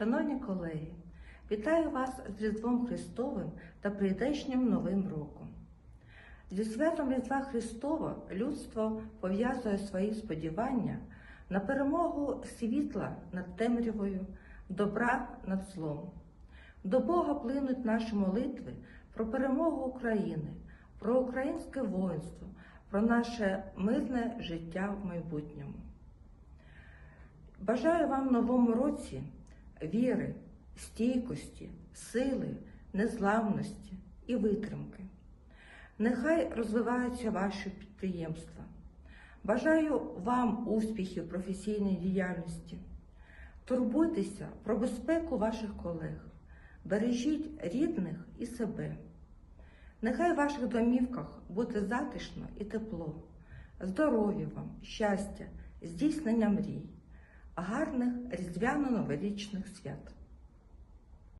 Шановні колеги, вітаю вас з Різдвом Христовим та прийдешнім Новим роком. Зі святом Різдва Христова людство пов'язує свої сподівання на перемогу світла над темрявою, добра над злом. До Бога плинуть наші молитви про перемогу України, про українське воїнство, про наше мирне життя в майбутньому. Бажаю вам в новому році віри, стійкості, сили, незламності і витримки. Нехай розвиваються ваші підприємства. Бажаю вам успіхів в професійній діяльності. Турбуйтеся про безпеку ваших колег, бережіть рідних і себе. Нехай в ваших домівках буде затишно і тепло, здоров'я вам, щастя, здійснення мрій, гарних різдвяно-новорічних свят.